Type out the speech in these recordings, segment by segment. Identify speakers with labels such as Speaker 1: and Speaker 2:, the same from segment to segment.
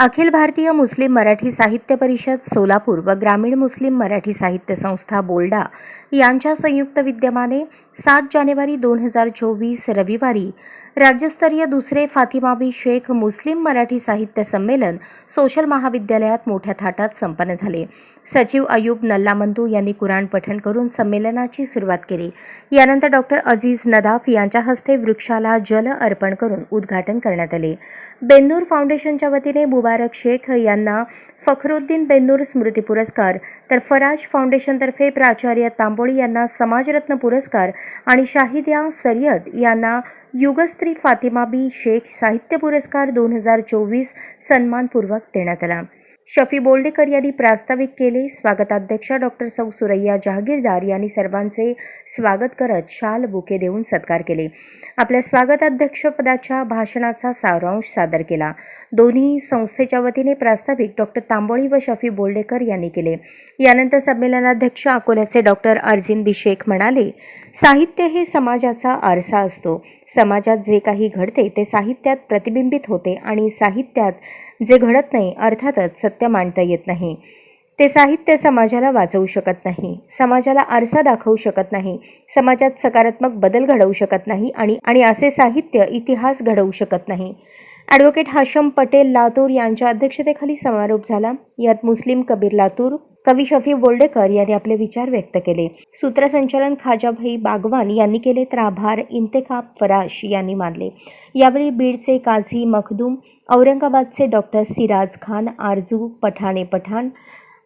Speaker 1: अखिल भारतीय मुस्लिम मराठी साहित्य परिषद सोलापूर व ग्रामीण मुस्लिम मराठी साहित्य संस्था बोल्डा यांच्या संयुक्त विद्यमाने सात जानेवारी दोन हजार चोवीस रविवारी राज्यस्तरीय दुसरे फातिमाबी शेख मुस्लिम मराठी साहित्य संमेलन सोशल महाविद्यालयात मोठ्या थाटात संपन्न झाले. सचिव अयूब नल्लामंदू यांनी कुराण पठण करून संमेलनाची सुरुवात केली. यानंतर डॉक्टर अजीज नदाफ यांच्या हस्ते वृक्षाला जल अर्पण करून उद्घाटन करण्यात आले. बेन्नूर फाउंडेशनच्या वतीने मुबारक शेख यांना फखरुद्दीन बेन्नूर स्मृती पुरस्कार तर फराज फाउंडेशनतर्फे प्राचार्य तांबोळी यांना समाजरत्न पुरस्कार आणि शाहिद्या सय्यद यांना युगस्त्री फातिमा बी शेख साहित्य पुरस्कार दोन हजार चोवीस सन्मानपूर्वक देण्यात आला. शफी बोल्डेकर यांनी प्रास्ताविक केले. स्वागताध्यक्ष डॉक्टर सौ सुरैया जहागीरदार यांनी सर्वांचे स्वागत करत शाल बुके देऊन सत्कार केले. आपल्या स्वागताध्यक्षपदाच्या भाषणाचा सारांश सादर केला. दोन्ही संस्थेच्या वतीने प्रास्ताविक डॉक्टर तांबोळी व शफी बोल्डेकर यांनी केले. यानंतर संमेलनाध्यक्ष अकोल्याचे डॉक्टर अर्जिन बिशेख म्हणाले साहित्य हे समाजाचा आरसा असतो. समाजात जे काही घडते ते साहित्यात प्रतिबिंबित होते आणि साहित्यात जे घडत नाही अर्थातच सत्य मांडता येत नाही. ते साहित्य समाजाला वाचवू शकत नाही समाजाला आरसा दाखवू शकत नाही समाजात सकारात्मक बदल घडवू शकत नाही आणि आणि असे साहित्य इतिहास घडवू शकत नाही. ॲडव्होकेट हाशम पटेल लातूर यांच्या अध्यक्षतेखाली समारोप झाला. यात मुस्लिम कबीर लातूर कवी शफी बोल्डेकर यांनी आपले विचार व्यक्त केले. सूत्रसंचालन खाजाभाई बागवान यांनी केले तर आभार इंतेखाब फराश यांनी मानले. यावेळी बीडचे काझी मखदूम औरंगाबादचे डॉक्टर सिराज खान आरजू पठाणे पठाण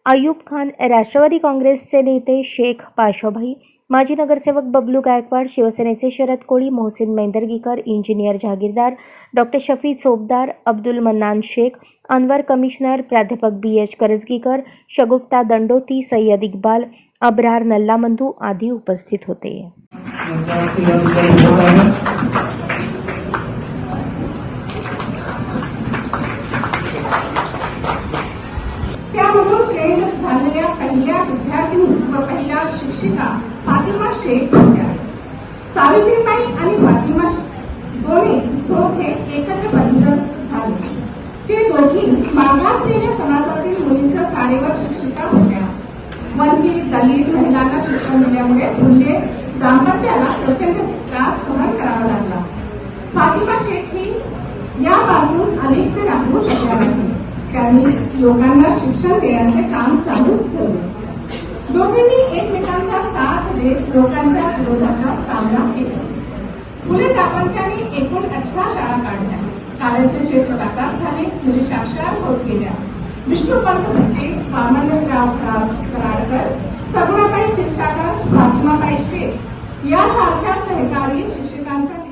Speaker 1: अयूब खान राष्ट्रवादी काँग्रेसचे नेते शेख पाशोभाई माजी नगरसेवक बबलू गायकवाड शिवसेनेचे Sharad Koli Mohsin Mendargikar engineer Jahagirdar doctor Shafi Chopdar Abdul Mannan Shaikh Anwar commissioner प्राध्यापक बी एच करजगीकर शगुफ्ता दंडोती सय्यद इक्बाल अब्रार नल्लामंधू आदी उपस्थित होते.
Speaker 2: त्यामधून प्रेरित झालेल्या पहिल्या विद्यार्थिनी व पहिल्या शिक्षिका फातिमा शेख होत्या सावित्रीबाई आणि फातिमा दोन्ही दोघे एकत्र बंधन झाले. ते दोघी मागासलेल्या समाजातील मुलींच्या साडीवर शिक्षिका होत्या. वंचित दलित महिलांना शिक्षण दिल्यामुळे फुले दाम्पत्याला प्रचंड त्रास सहन करावा लागला. फातिमा शेख ही यापासून अलिप्त राहू शकल्या नाही त्यांनी लोकांना शिक्षण देण्याचे काम चालूच ठेवले. दोघांनी एकमेकांचा साथ देत लोकांच्या विरोधाचा सामना केला. फुले दाम्पत्याने एकूण अठरा शाळा काढल्या. शाळेचे क्षेत्र वातार झाले मुली साक्षर होत गेल्या. विष्णुपंत भट्टे म्हणजे वामनराव कराडकर सगुणाबाई क्षीरसागर फातिमाबाई शेख. यासारख्या सहकारी शिक्षकांचा